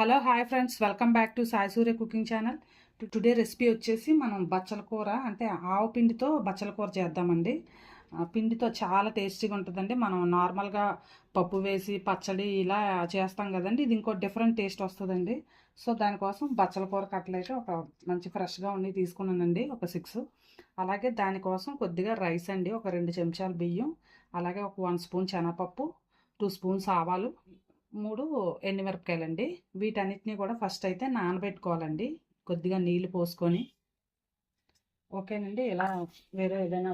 Hello hi friends. Welcome back to Sai Surya cooking channel. Today recipe వచ్చేసి మనం బచ్చల కూర అంటే ఆవు పిండితో బచ్చల కూర చేద్దామండి. పిండితో చాలా టేస్టీగా ఉంటుందండి. మనం నార్మల్గా పప్పు వేసి పచ్చడి ఇలా చేస్తాం కదండి. ఇది ఇంకో డిఫరెంట్ టేస్ట్ వస్తుందండి. సో దానికోసం బచ్చల కూర కట్టలైతే ఒక మంచి ఫ్రెష్గా ఉండి తీసుకున్నానండి ఒక సిక్స్. అలాగే దానికోసం కొద్దిగా రైస్ అండి ఒక రెండు చెంచాలు బియ్యం. అలాగే ఒక వన్ స్పూన్ శనగపప్పు టూ స్పూన్స్ ఆవాలు మూడు ఎండుమిరపకాయలండి. వీటన్నిటిని కూడా ఫస్ట్ అయితే నానబెట్టుకోవాలండి. కొద్దిగా నీళ్ళు పోసుకొని. ఓకేనండి. ఇలా వేరే ఏదైనా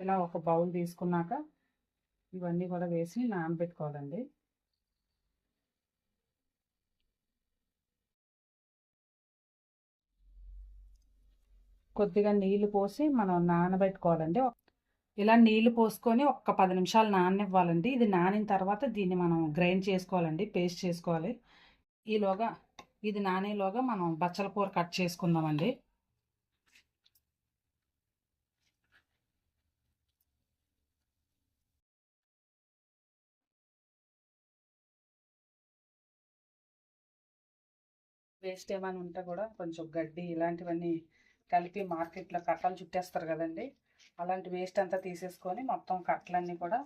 ఇలా ఒక బౌల్ తీసుకున్నాక ఇవన్నీ కూడా వేసి నానబెట్టుకోవాలండి. కొద్దిగా నీళ్ళు పోసి మనం నానబెట్టుకోవాలండి. ఇలా నీళ్ళు పోసుకొని ఒక్క పది నిమిషాలు నాననివ్వాలండి. ఇది నానిన తర్వాత దీన్ని మనం గ్రైండ్ చేసుకోవాలండి పేస్ట్ చేసుకోవాలి. ఈలోగా ఇది నానేలోగా మనం బచ్చల కూర కట్ చేసుకుందామండి. వేస్ట్ ఏమైనా ఉంటే కూడా కొంచెం గడ్డి ఇలాంటివన్నీ కలిపి మార్కెట్లో కట్టలు చుట్టేస్తారు కదండి. అలాంటి వేస్ట్ అంతా తీసేసుకొని మొత్తం కట్టలన్నీ కూడా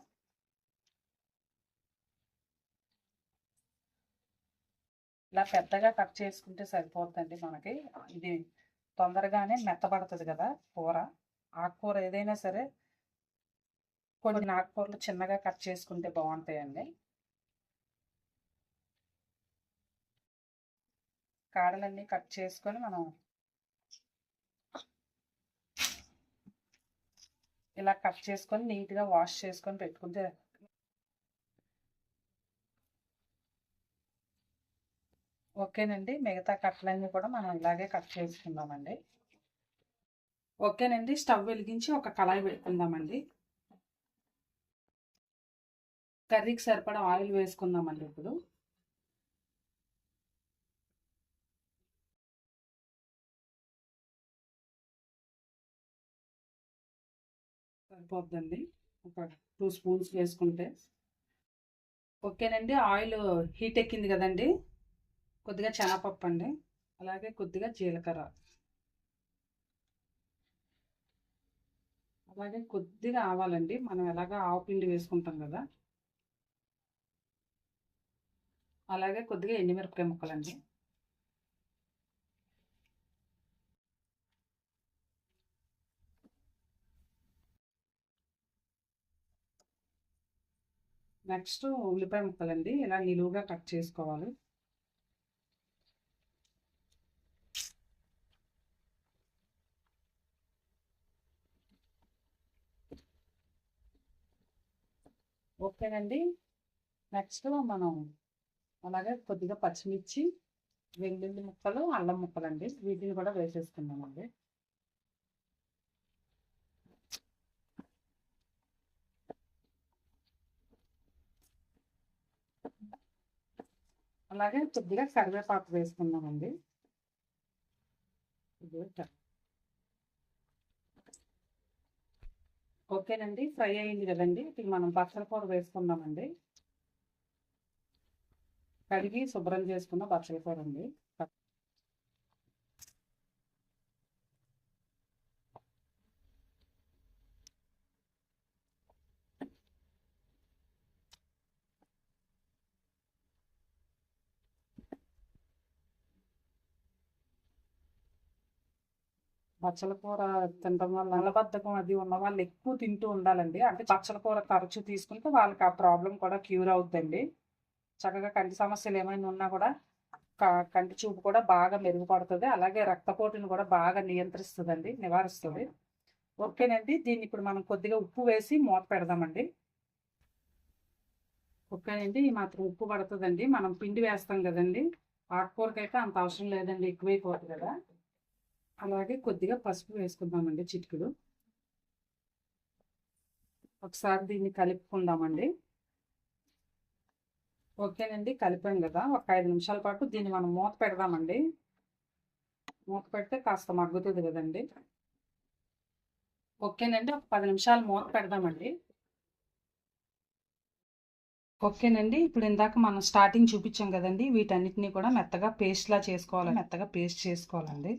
ఇలా పెద్దగా కట్ చేసుకుంటే సరిపోతుందండి మనకి. ఇది తొందరగానే మెత్తబడుతుంది కదా కూర. ఆకుకూర ఏదైనా సరే కొన్ని ఆకుకూరలు చిన్నగా కట్ చేసుకుంటే బాగుంటాయండి. కాడలన్నీ కట్ చేసుకొని మనం ఇలా కట్ చేసుకొని నీట్గా వాష్ చేసుకొని పెట్టుకుంటే ఓకేనండి. మిగతా కట్టలన్నీ కూడా మనం ఇలాగే కట్ చేసుకుందామండి. ఓకేనండి. స్టవ్ వెలిగించి ఒక కళాయి పెట్టుకుందామండి. కర్రీకి సరిపడా ఆయిల్ వేసుకుందామండి ఇప్పుడు. సరిపోద్దండి. ఒక టూ స్పూన్స్ వేసుకుంటే. ఓకేనండి ఆయిల్ హీట్ ఎక్కింది కదండి. కొద్దిగా శనగపప్పు అండి. అలాగే కొద్దిగా జీలకర్ర. అలాగే కొద్దిగా ఆవాలండి. మనం ఎలాగా ఆవు పిండి వేసుకుంటాం కదా. అలాగే కొద్దిగా ఎండుమిరపకాయ ముక్కలండి. నెక్స్ట్ ఉల్లిపాయ ముక్కలండి. ఇలా నిలువుగా కట్ చేసుకోవాలి. ఓకేనండి. నెక్స్ట్ మనం అలాగే కొద్దిగా పచ్చిమిర్చి వెల్లుల్లి ముక్కలు అల్లం ముక్కలండి. వీటిని కూడా వేసేసుకున్నామండి అలాగే కొద్దిగా కరివేపాకు వేసుకుందామండి. ఓకేనండి ఫ్రై అయింది కదండి ఇప్పుడు మనం బచ్చల కూర వేసుకుందామండి. కడిగి శుభ్రం చేసుకున్న బచ్చల కూర అండి. పచ్చల కూర తినడం వల్ల నల్లబద్ధకం అది ఉన్న వాళ్ళు ఎక్కువ తింటూ ఉండాలండి. అంటే పచ్చల కూర తరచు తీసుకుంటే వాళ్ళకి ఆ ప్రాబ్లం కూడా క్యూర్ అవుతుందండి చక్కగా కంటి సమస్యలు ఏమైనా ఉన్నా కూడా కంటి చూపు కూడా బాగా మెరుగుపడుతుంది. అలాగే రక్తపోటును కూడా బాగా నియంత్రిస్తుందండి నివారిస్తుంది. ఓకేనండి దీన్ని ఇప్పుడు మనం కొద్దిగా ఉప్పు వేసి మూత పెడదామండి. ఓకేనండి ఈ మాత్రం ఉప్పు పడుతుందండి. మనం పిండి వేస్తాం కదండి. ఆకుకూరకైతే అంత అవసరం లేదండి ఎక్కువైపోతుంది కదా. అలాగే కొద్దిగా పసుపు వేసుకుందామండి చిటికుడు. ఒకసారి దీన్ని కలుపుకుందామండి. ఓకేనండి కలిపాం కదా. ఒక ఐదు నిమిషాల పాటు దీన్ని మనం మూత పెడదామండి. మూత పెడితే కాస్త మగ్గుతుంది కదండి. ఓకేనండి ఒక పది నిమిషాలు మూత పెడదామండి. ఓకేనండి ఇప్పుడు ఇందాక మనం స్టార్టింగ్ చూపించాం కదండి వీటన్నిటిని కూడా మెత్తగా పేస్ట్లా చేసుకోవాలి మెత్తగా పేస్ట్ చేసుకోవాలండి.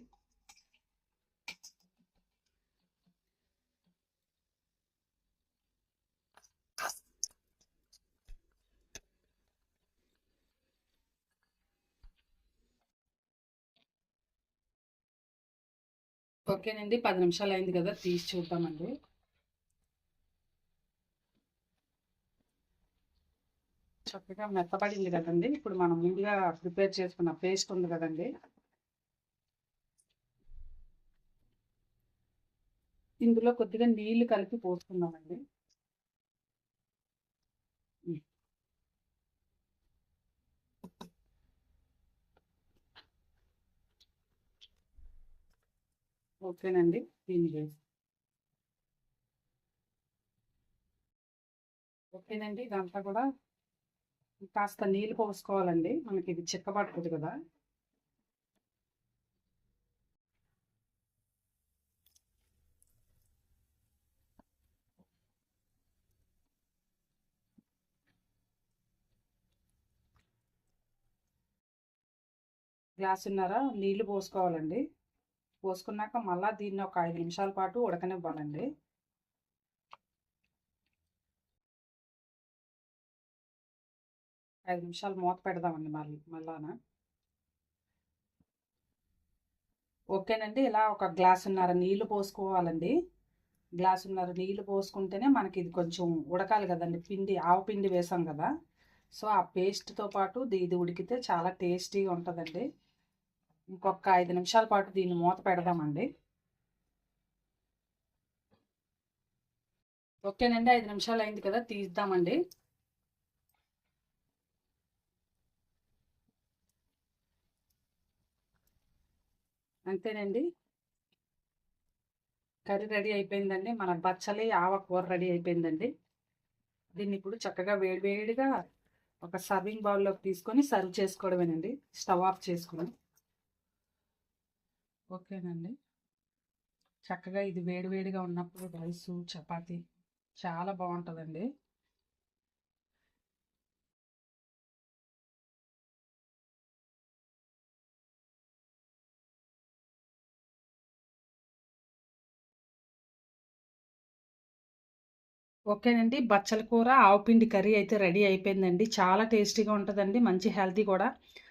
ఓకేనండి పది నిమిషాలు అయింది కదా తీసి చూద్దామండి. చక్కగా మెత్తబడింది కదండి ఇప్పుడు మనం ముందుగా ప్రిపేర్ చేసుకున్న పేస్ట్ ఉంది కదండి. ఇందులో కొద్దిగా నీళ్ళు కలిపి పోసుకుందామండి. ఓకేనండి. దీన్ని ఓకేనండి ఇదంతా కూడా కాస్త నీళ్ళు పోసుకోవాలండి. మనకి ఇది చిక్కబడుతుంది కదా. గ్లాసున్నర నీళ్ళు పోసుకోవాలండి. పోసుకున్నాక మళ్ళీ దీన్ని ఒక ఐదు నిమిషాల పాటు ఉడకనివ్వాలండి. ఐదు నిమిషాలు మూత పెడదామండి మళ్ళీ మళ్ళాన? ఓకేనండి ఇలా ఒక గ్లాసున్నర నీళ్ళు పోసుకోవాలండి. గ్లాసున్నర నీళ్ళు పోసుకుంటేనే మనకి ఇది కొంచెం ఉడకాలి కదండి పిండి ఆవు పిండి వేసాం కదా. సో ఆ పేస్ట్తో పాటు ఇది ఉడికితే చాలా టేస్టీగా ఉంటుందండి. ఇంకొక ఐదు నిమిషాల పాటు దీన్ని మూత పెడదామండి. ఓకేనండి ఐదు నిమిషాలు అయింది కదా తీద్దామండి. అంతేనండి. కర్రీ రెడీ అయిపోయిందండి. మన బచ్చలి ఆవ కూర రెడీ అయిపోయిందండి. దీన్ని ఇప్పుడు చక్కగా వేడివేడిగా ఒక సర్వింగ్ బౌల్లోకి తీసుకొని సర్వ్ చేసుకోవడమేనండి. స్టవ్ ఆఫ్ చేసుకుని ఓకేనండి. చక్కగా ఇది వేడివేడిగా ఉన్నప్పుడు రైసు చపాతీ చాలా బాగుంటుందండి ఓకేనండి. బచ్చల కూర ఆవుపిండి కర్రీ అయితే రెడీ అయిపోయిందండి. చాలా టేస్టీగా ఉంటుందండి. మంచి హెల్తీ కూడా.